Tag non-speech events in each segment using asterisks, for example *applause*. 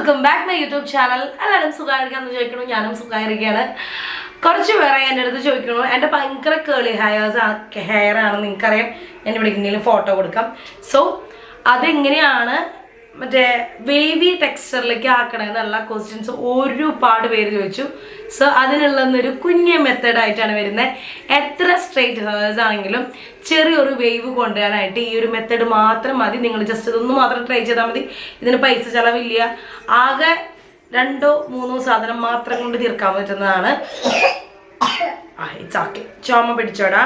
Welcome back my YouTube channel എല്ലാവരും സുഖമായിരിക്കാന്ന് ചോദിക്കണു ഞാനും സുഖമായിരിക്കുകയാണ്. കുറച്ച് പേരെ എന്റെ അടുത്ത് ചോദിക്കണു എന്റെ ഭയങ്കര കേളി ഹെയർസ് ഹെയർ ആണ് നിങ്ങൾക്കറിയാം. ഞാൻ ഇവിടെ ഇങ്ങനെ ഫോട്ടോ കൊടുക്കാം. സോ അതെങ്ങനെയാണ് മറ്റേ വേവി ടെക്സ്ചറിലേക്ക് ആക്കണമെന്നുള്ള ക്വസ്റ്റ്യൻസ് ഒരുപാട് പേര് ചോദിച്ചു. സോ അതിനുള്ളൊരു കുഞ്ഞ മെത്തേഡായിട്ടാണ് വരുന്നത് എത്ര സ്ട്രെയിറ്റ് ഹേഴ്സ് ആണെങ്കിലും ചെറിയൊരു വേവ് കൊണ്ടുവരാനായിട്ട് ഈ ഒരു മെത്തേഡ് മാത്രം മതി. നിങ്ങൾ ജസ്റ്റ് ഇതൊന്ന് മാത്രം ട്രൈ ചെയ്താൽ മതി. ഇതിന് പൈസ ചിലവില്ല. ആകെ രണ്ടോ മൂന്നോ സാധനം മാത്രം കൊണ്ട് തീർക്കാൻ പറ്റുന്നതാണ്. ചോമ ഇറ്റ്സ് ഓക്കെ ചുമ പിടിച്ചോടാ.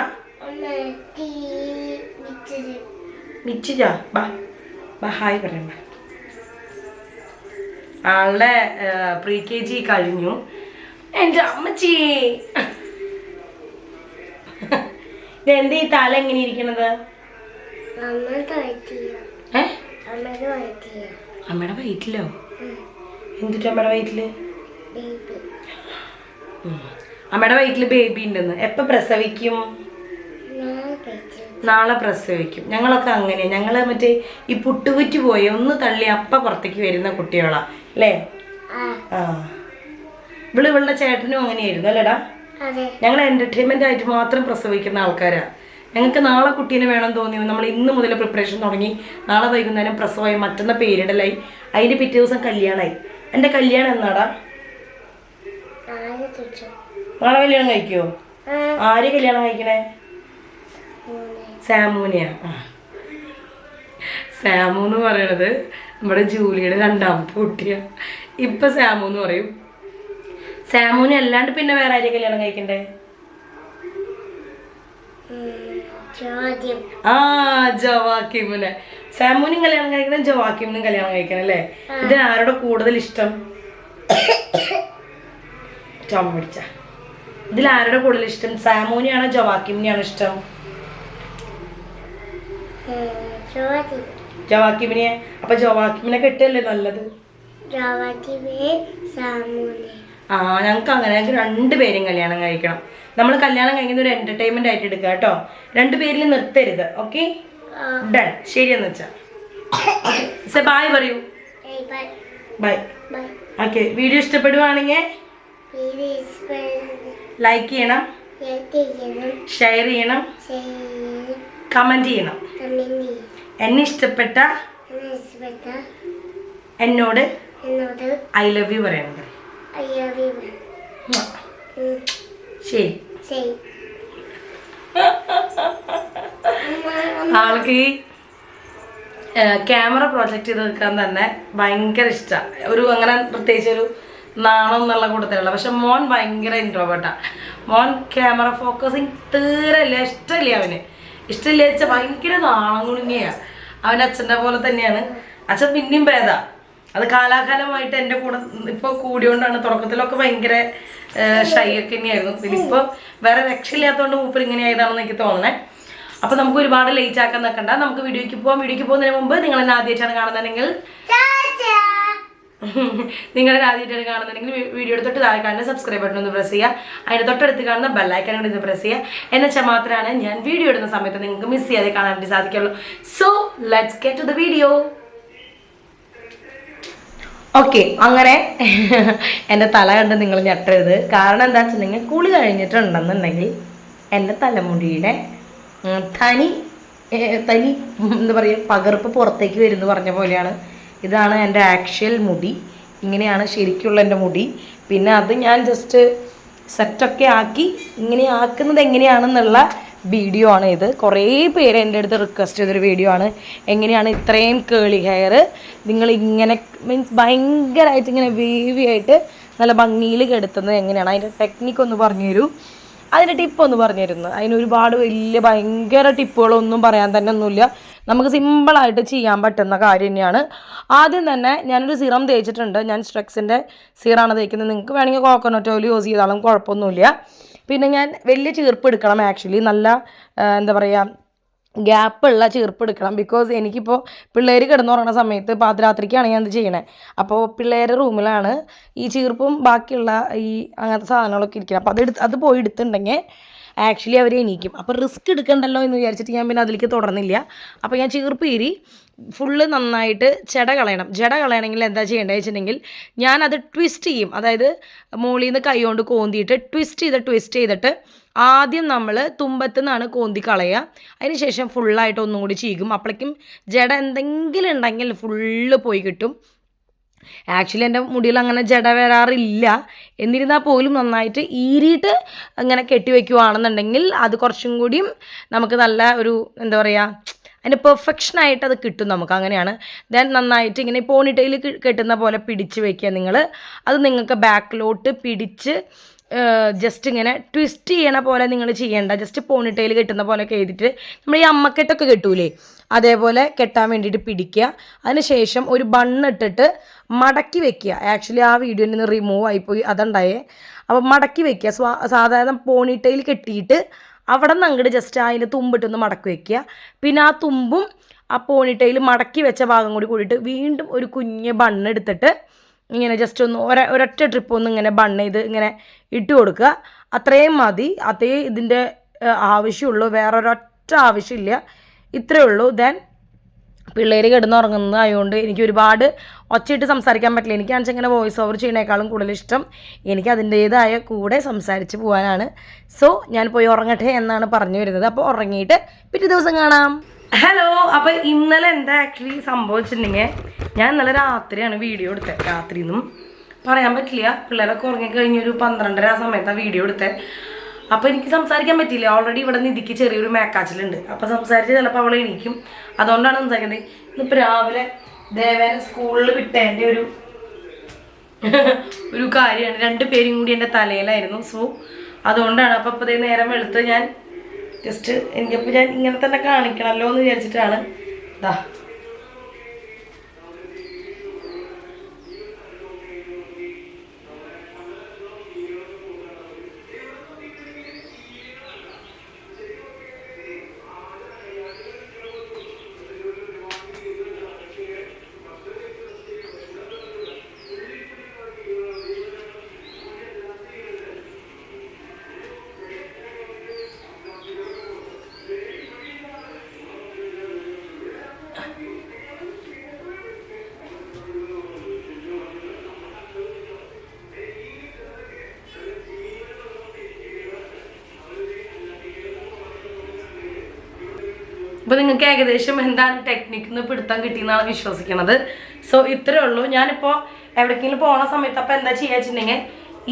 മിച്ചിജാ ബാ. ബാ ഹായ് പറയണ്ട ആളുടെ പ്രീ കെ ജി കഴിഞ്ഞു. എന്റെ അമ്മച്ചി. ഇതെന്ത് ഈ തല എങ്ങനെ ഇരിക്കണത്? അമ്മയുടെ വയറ്റിലോ? എന്തിട്ട് അമ്മയുടെ വയറ്റിൽ. അമ്മയുടെ വയറ്റിൽ ബേബി ഉണ്ടെന്ന്. എപ്പൊ പ്രസവിക്കും? നാളെ പ്രസവിക്കും. ഞങ്ങളൊക്കെ അങ്ങനെ ഞങ്ങൾ മറ്റേ ഈ പുട്ടുകുറ്റി പോയി ഒന്ന് തള്ളി അപ്പ പുറത്തേക്ക് വരുന്ന കുട്ടികളാ. അല്ലേ? ആ. ഇവൾ ഇവളുടെ ചേട്ടനും അങ്ങനെയായിരുന്നു അല്ലേടാ? ഞങ്ങൾ എന്റർടൈൻമെന്റ് ആയിട്ട് മാത്രം പ്രസവിക്കുന്ന ആൾക്കാരാ. ഞങ്ങൾക്ക് നാളെ കുട്ടീനെ വേണം തോന്നി നമ്മൾ ഇന്ന് മുതൽ പ്രിപ്പറേഷൻ തുടങ്ങി. നാളെ വൈകുന്നേരം പ്രസവമായി. മറ്റന്ന പേരിടലായി. അതിന്റെ പിറ്റേ ദിവസം കല്യാണമായി എന്റെ കല്യാണം എന്നാടാ? നാളെ കല്യാണം കഴിക്കുമോ ആര് കല്യാണം കഴിക്കണേ? സാമൂനെയാ ആ. സാമു എന്ന് പറയണത് നമ്മുടെ ജൂലിയുടെ രണ്ടാമത്തെ കുട്ടിയാ. ഇപ്പൊ സാമു എന്ന് പറയും. സാമുവിനെ അല്ലാണ്ട് പിന്നെ വേറെ ആരെയും കല്യാണം കഴിക്കണ്ടേ? ആ ജവാക്കിമിനെ. സാമുനും കല്യാണം കഴിക്കണം ജവാക്കിമിനും കല്യാണം കഴിക്കണം അല്ലേ? ഇതിന് ആരോടെ കൂടുതൽ ഇഷ്ടം? ടോം പിടിച്ച. ഇതിൽ ആരുടെ കൂടുതൽ ഇഷ്ടം? സാമൂനെയാണോ ജവാക്കിമിനെയാണോ ഇഷ്ടം? ചോദ്യം ജവാക്കിമിനെ അപ്പൊ ജവാക്കിമിനെ കെട്ടല്ലേ നല്ലത്? ആ ഞങ്ങൾക്ക് അങ്ങനെ രണ്ടു രണ്ടുപേരും കല്യാണം കഴിക്കണം. നമ്മൾ കല്യാണം കഴിക്കുന്ന ഒരു എന്റർടൈൻമെന്റ് ആയിട്ട് എടുക്കുക കേട്ടോ. രണ്ടുപേരിൽ നിർത്തരുത് ഓക്കെ ഡൺ ശരിയെന്ന് വെച്ചാ. ബായ് പറയൂ. ബൈ ഓക്കെ വീഡിയോ ഇഷ്ടപ്പെടുവാണെങ്കിൽ ലൈക്ക് ചെയ്യണം ഷെയർ ചെയ്യണം. കമന്റ് ചെയ്യണം. എന്നെ ഇഷ്ടപ്പെട്ട എന്നോട് ഐ ലവ് യു പറയണം ശരി. *laughs* ആൾക്ക് ഈ ക്യാമറ പ്രൊജക്റ്റ് ചെയ്ത് വെക്കാൻ തന്നെ ഭയങ്കര ഇഷ്ടമാണ് ഒരു അങ്ങനെ പ്രത്യേകിച്ച് ഒരു നാണം എന്നുള്ള കൂട്ടത്തിലുള്ള പക്ഷെ മോൻ ഭയങ്കര ഇൻട്രോവേർട്ടാ മോൻ ക്യാമറ ഫോക്കസിങ് തീരെ തീരല്ല ഇഷ്ടമില്ല അവന്. ഇഷ്ടമില്ല വെച്ചാൽ ഭയങ്കര നാണം അവൻ അച്ഛന്റെ പോലെ തന്നെയാണ്. അച്ഛൻ പിന്നെയും ഭേദ. അത് കാലാകാലമായിട്ട് എന്റെ കൂടെ ഇപ്പോൾ കൂടിയോണ്ടാണ്. തുടക്കത്തിലൊക്കെ ഭയങ്കര ഷൈ ഒക്കെ തന്നെയായിരുന്നു. പിന്നെ ഇപ്പോൾ വേറെ രക്ഷയില്ലാത്തതുകൊണ്ട് മൂപ്പർ ഇങ്ങനെ ആയതാണെന്ന് എനിക്ക് തോന്നണേ. അപ്പൊ നമുക്ക് ഒരുപാട് ലേറ്റ് ആക്കാൻ നിൽക്കണ്ട നമുക്ക് വീഡിയോയ്ക്ക് പോവാം. വീഡിയോയ്ക്ക് പോകുന്നതിന് മുമ്പ് നിങ്ങൾ എന്നെ ആദ്യമായിട്ടാണ് കാണുന്നുണ്ടെങ്കിൽ *laughs* നിങ്ങൾ ആദ്യമായിട്ടാണ് കാണുന്നുണ്ടെങ്കിൽ വീഡിയോ തൊട്ട് താഴെ കാണുന്ന സബ്സ്ക്രൈബ് ബട്ടൺ ഒന്ന് പ്രസ് ചെയ്യുക. അതിന്റെ തൊട്ടടുത്ത് കാണുന്ന ബെല്ലൈക്കൺ കൂടി ഒന്ന് പ്രസ് ചെയ്യുക. എന്ന് വെച്ചാൽ മാത്രമാണ് ഞാൻ വീഡിയോ ഇടുന്ന സമയത്ത് നിങ്ങൾക്ക് മിസ് ചെയ്യാതെ കാണാൻ വേണ്ടി സാധിക്കുള്ളൂ. So let's get to the video okay അങ്ങനെ *laughs* എന്റെ തല കണ്ട് നിങ്ങൾ ഞെട്ടരുത്. കാരണം എന്താ വെച്ചിട്ടുണ്ടെങ്കിൽ കുളി കഴിഞ്ഞിട്ടുണ്ടെന്നുണ്ടെങ്കിൽ എന്റെ തലമുടിയുടെ തനി തനി എന്താ പറയുക പകർപ്പ് പുറത്തേക്ക് വരുന്നു പറഞ്ഞ പോലെയാണ്. ഇതാണ് എന്റെ ആക്ച്വൽ മുടി. ഇങ്ങനെയാണ് ശരിക്കുള്ള എന്റെ മുടി. പിന്നെ അത് ഞാൻ ജസ്റ്റ് സെറ്റൊക്കെ ആക്കി ഇങ്ങനെ ആക്കുന്നത് എങ്ങനെയാണെന്നുള്ള വീഡിയോ ആണ് ഇത്. കുറേ പേര് എന്റെ അടുത്ത് റിക്വസ്റ്റ് ചെയ്തൊരു വീഡിയോ ആണ്. എങ്ങനെയാണ് ഇത്രയും കേളി ഹെയർ നിങ്ങൾ ഇങ്ങനെ മീൻസ് ഭയങ്കരമായിട്ട് ഇങ്ങനെ വേവി ആയിട്ട് നല്ല ഭംഗിയിൽ കെടുത്തുന്നത് എങ്ങനെയാണ്? അതിന്റെ ടെക്നിക്ക് ഒന്ന് പറഞ്ഞു തരൂ. അതിന്റെ ടിപ്പ് ഒന്ന് പറഞ്ഞു തരുന്നത് അതിന് ഒരുപാട് വലിയ ഭയങ്കര ടിപ്പുകളൊന്നും പറയാൻ തന്നെ ഒന്നുമില്ല. നമുക്ക് സിമ്പിളായിട്ട് ചെയ്യാൻ പറ്റുന്ന കാര്യം തന്നെയാണ്. ആദ്യം തന്നെ ഞാനൊരു സിറം തേച്ചിട്ടുണ്ട്. ഞാൻ സ്ട്രെക്സിന്റെ സിറാണ് തേക്കുന്നത്. നിങ്ങൾക്ക് വേണമെങ്കിൽ കോക്കനട്ട് ഓയിൽ യൂസ് ചെയ്താലും കുഴപ്പമൊന്നുമില്ല. പിന്നെ ഞാൻ വലിയ ചീർപ്പ് എടുക്കണം ആക്ച്വലി നല്ല എന്താ പറയുക ഗ്യാപ്പുള്ള ചീർപ്പ് എടുക്കണം. ബിക്കോസ് എനിക്കിപ്പോൾ പിള്ളേർ കിടന്നുറങ്ങുന്ന സമയത്ത് പാതിരാത്രിക്കാണ് ഞാൻ ഇത് ചെയ്യണേ. അപ്പോൾ പിള്ളേരുടെ റൂമിലാണ് ഈ ചീർപ്പും ബാക്കിയുള്ള ഈ അങ്ങനത്തെ സാധനങ്ങളൊക്കെ ഇരിക്കുന്നത് അപ്പോൾ അത് എടുത്ത് അത് പോയി എടുത്തിട്ടുണ്ടെങ്കിൽ ആക്ച്വലി അവർ എണീക്കും. അപ്പോൾ റിസ്ക് എടുക്കണ്ടല്ലോ എന്ന് വിചാരിച്ചിട്ട് ഞാൻ പിന്നെ അതിലേക്ക് തുടർന്നില്ല. അപ്പോൾ ഞാൻ ചീർപ്പീരി ഫുള്ള് നന്നായിട്ട് ചെട കളയണം. ജട കളയണമെങ്കിൽ എന്താ ചെയ്യേണ്ടത് വെച്ചിട്ടുണ്ടെങ്കിൽ ഞാനത് ട്വിസ്റ്റ് ചെയ്യും. അതായത് മുകളിൽ നിന്ന് കൈ കൊണ്ട് കോന്തിയിട്ട് ട്വിസ്റ്റ് ചെയ്ത് ട്വിസ്റ്റ് ചെയ്തിട്ട് ആദ്യം നമ്മൾ തുമ്പത്ത് നിന്നാണ് കോന്തി കളയുക. അതിന് ശേഷം ഫുള്ളായിട്ട് ഒന്നും കൂടി ചീകും. അപ്പോഴേക്കും ജട എന്തെങ്കിലും ഉണ്ടെങ്കിൽ ഫുള്ള് പോയി കിട്ടും. ആക്ച്വലി എന്റെ മുടിയിൽ അങ്ങനെ ജട വരാറില്ല. എന്നിരുന്നാൽ പോലും നന്നായിട്ട് ഈരിയിട്ട് അങ്ങനെ കെട്ടിവെക്കുവാണെന്നുണ്ടെങ്കിൽ അത് കുറച്ചും കൂടിയും നമുക്ക് നല്ല ഒരു എന്താ പറയുക അതിന്റെ പെർഫെക്ഷനായിട്ട് അത് കിട്ടും നമുക്ക്. അങ്ങനെയാണ്. ദെൻ നന്നായിട്ട് ഇങ്ങനെ പോണിട്ടയിൽ കെട്ടുന്ന പോലെ പിടിച്ച് വെക്കുക നിങ്ങൾ അത് നിങ്ങൾക്ക് ബാക്കിലോട്ട് പിടിച്ച് ജസ്റ്റ് ഇങ്ങനെ ട്വിസ്റ്റ് ചെയ്യണ പോലെ നിങ്ങൾ ചെയ്യേണ്ട. ജസ്റ്റ് പോണിട്ടയിൽ കെട്ടുന്ന പോലെ ചെയ്തിട്ട് നമ്മൾ ഈ അമ്മക്കെട്ടൊക്കെ കെട്ടൂലേ? അതേപോലെ കെട്ടാൻ വേണ്ടിയിട്ട് പിടിക്കുക. അതിനുശേഷം ഒരു ബണ്ണിട്ടിട്ട് മടക്കി വെക്കുക. ആക്ച്വലി ആ വീഡിയോയിൽ നിന്ന് റിമൂവ് ആയിപ്പോയി. അതുണ്ടായേ. അപ്പോൾ മടക്കി വെക്കുക. സ്വാ സാധാരണ പോണിട്ടയിൽ കെട്ടിയിട്ട് അവിടെ നിന്ന് അങ്ങോട്ട് ജസ്റ്റ് അതിന്റെ തുമ്പിട്ടൊന്ന് മടക്കി വെക്കുക. പിന്നെ ആ തുമ്പും ആ പോണിട്ടയിൽ മടക്കി വെച്ച ഭാഗം കൂടി കൂടിയിട്ട് വീണ്ടും ഒരു കുഞ്ഞ് ബണ്ണ് എടുത്തിട്ട് ഇങ്ങനെ ജസ്റ്റ് ഒന്ന് ഒര ഒരൊറ്റ ട്രിപ്പ് ഒന്ന് ഇങ്ങനെ ബൺ ചെയ്ത് ഇങ്ങനെ ഇട്ട് കൊടുക്കുക. അത്രയും മതി. അതേ ഇതിന്റെ ആവശ്യമുള്ളൂ. വേറെ ഒരൊറ്റ ആവശ്യമില്ല. ഇത്രയേ ഉള്ളൂ. ദെൻ പിള്ളേർ കിടന്നുറങ്ങുന്നത് ആയതുകൊണ്ട് എനിക്ക് ഒരുപാട് ഒച്ചയിട്ട് സംസാരിക്കാൻ പറ്റില്ല. എനിക്കാണെന്ന് വെച്ചാൽ ഇങ്ങനെ വോയിസ് ഓവർ ചെയ്യണേക്കാളും കൂടുതൽ ഇഷ്ടം എനിക്ക് അതിന്റേതായ കൂടെ സംസാരിച്ച് പോകാനാണ് സോ ഞാൻ പോയി ഉറങ്ങട്ടെ എന്നാണ് പറഞ്ഞു വരുന്നത്. അപ്പോൾ ഉറങ്ങിയിട്ട് പിറ്റേ ദിവസം കാണാം. ഹലോ അപ്പൊ ഇന്നലെ എന്താ ആക്ച്വലി സംഭവിച്ചിട്ടുണ്ടെങ്കിൽ ഞാൻ ഇന്നലെ രാത്രിയാണ് വീഡിയോ എടുത്തത്. രാത്രി നിന്നും പറയാൻ പറ്റില്ല. പിള്ളേരൊക്കെ ഉറങ്ങിക്കഴിഞ്ഞ് ഒരു പന്ത്രണ്ടര ആ സമയത്താണ് വീഡിയോ എടുത്തത്. അപ്പോൾ എനിക്ക് സംസാരിക്കാൻ പറ്റില്ല ഓൾറെഡി ഇവിടെ നിധിക്ക് ചെറിയൊരു മേക്കാച്ചിലുണ്ട്. അപ്പോൾ സംസാരിച്ച് ചിലപ്പോൾ അവൾ എണീക്കും. അതുകൊണ്ടാണ് സംസാരിക്കുന്നത്. ഇന്നിപ്പോൾ രാവിലെ ദേവേന സ്കൂളിൽ വിട്ടതിന്റെ ഒരു *laughs* ഒരു കാര്യമാണ്. രണ്ട് പേരും കൂടി എന്റെ തലയിലായിരുന്നു. സോ അതുകൊണ്ടാണ്. അപ്പോൾ ഇപ്പോൾ നേരം വെളുത്ത് ഞാൻ ജസ്റ്റ് എനിക്കപ്പോൾ ഞാൻ ഇങ്ങനെ തന്നെ കാണിക്കണമല്ലോ എന്ന് വിചാരിച്ചിട്ടാണ്. ഇതാ അപ്പോൾ നിങ്ങൾക്ക് ഏകദേശം എന്താണ് ടെക്നിക്ക് എന്ന് പിടുത്തം കിട്ടിയെന്നാണ് വിശ്വസിക്കുന്നത് സോ ഇത്രേ ഉള്ളൂ. ഞാനിപ്പോൾ എവിടേക്കെങ്കിലും പോണ സമയത്ത് അപ്പോൾ എന്താ ചെയ്യുക വെച്ചിട്ടുണ്ടെങ്കിൽ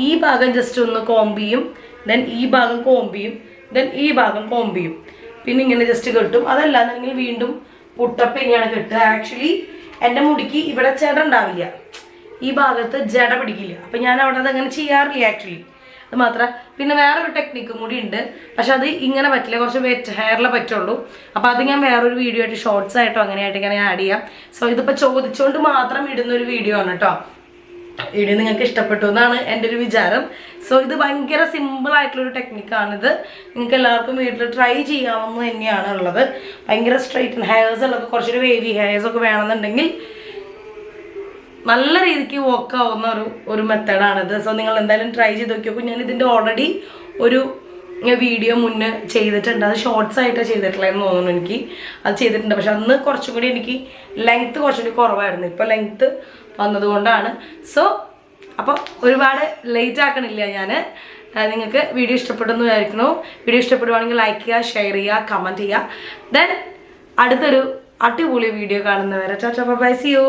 ഈ ഭാഗം ജസ്റ്റ് ഒന്ന് കോമ്പിയും ദെൻ ഈ ഭാഗം കോമ്പിയും ദെൻ ഈ ഭാഗം കോമ്പിയും പിന്നെ ഇങ്ങനെ ജസ്റ്റ് കെട്ടും. അതല്ലാന്നുണ്ടെങ്കിൽ വീണ്ടും പുട്ടപ്പ് ഇങ്ങനെയാണ് കെട്ടുക. ആക്ച്വലി എന്റെ മുടിക്ക് ഇവിടെ ജട ഉണ്ടാവില്ല. ഈ ഭാഗത്ത് ജട പിടിക്കില്ല. അപ്പം ഞാൻ അവിടെ അത് അങ്ങനെ ചെയ്യാറില്ല ആക്ച്വലി അത് മാത്രം. പിന്നെ വേറൊരു ടെക്നിക്കും കൂടി ഉണ്ട്. പക്ഷെ അത് ഇങ്ങനെ പറ്റില്ല. കുറച്ച് വെറ്റ് ഹെയറിലെ പറ്റുള്ളൂ. അപ്പോൾ അത് ഞാൻ വേറൊരു വീഡിയോ ആയിട്ട് ഷോർട്സ് ആയിട്ടോ അങ്ങനെയായിട്ട് ഇങ്ങനെ ആഡ് ചെയ്യാം. സോ ഇതിപ്പോൾ ചോദിച്ചുകൊണ്ട് മാത്രം ഇടുന്ന ഒരു വീഡിയോ ആണ് കേട്ടോ വീഡിയോ നിങ്ങൾക്ക് ഇഷ്ടപ്പെട്ടു എന്നാണ് എന്റെ ഒരു വിചാരം. സോ ഇത് ഭയങ്കര സിമ്പിൾ ആയിട്ടുള്ളൊരു ടെക്നിക്കാണിത് നിങ്ങൾക്ക് എല്ലാവർക്കും വീട്ടിൽ ട്രൈ ചെയ്യാവുന്ന തന്നെയാണ് ഉള്ളത്. ഭയങ്കര സ്ട്രൈറ്റ് ഹെയർസ് ഉള്ളത് കുറച്ചൊരു വേവി ഹെയർസ് ഒക്കെ വേണമെന്നുണ്ടെങ്കിൽ നല്ല രീതിക്ക് വർക്ക് ആവുന്ന ഒരു ഒരു മെത്തേഡാണിത് സോ നിങ്ങൾ എന്തായാലും ട്രൈ ചെയ്ത് നോക്കിയോക്കും ഞാൻ ഇതിന്റെ ഓൾറെഡി ഒരു വീഡിയോ മുന്നേ ചെയ്തിട്ടുണ്ട്. അത് ഷോർട്സ് ആയിട്ട് ചെയ്തിട്ടുള്ളതെന്ന് തോന്നുന്നു എനിക്ക്. അത് ചെയ്തിട്ടുണ്ട്. പക്ഷെ അന്ന് കുറച്ചും കൂടി എനിക്ക് ലെങ്ത്ത് കുറച്ചും കൂടി കുറവായിരുന്നു. ഇപ്പോൾ ലെങ്ത്ത് വന്നതുകൊണ്ടാണ്. സോ അപ്പോൾ ഒരുപാട് ലേറ്റ് ആക്കണില്ല ഞാൻ നിങ്ങൾക്ക് വീഡിയോ ഇഷ്ടപ്പെട്ടെന്ന് വിചാരിക്കുന്നു. വീഡിയോ ഇഷ്ടപ്പെടുവാണെങ്കിൽ ലൈക്ക് ചെയ്യുക ഷെയർ ചെയ്യുക കമന്റ് ചെയ്യുക. ദെൻ അടുത്തൊരു അടിപൊളി വീഡിയോ കാണുന്നവരെ. ചാച്ചാ ബൈ യു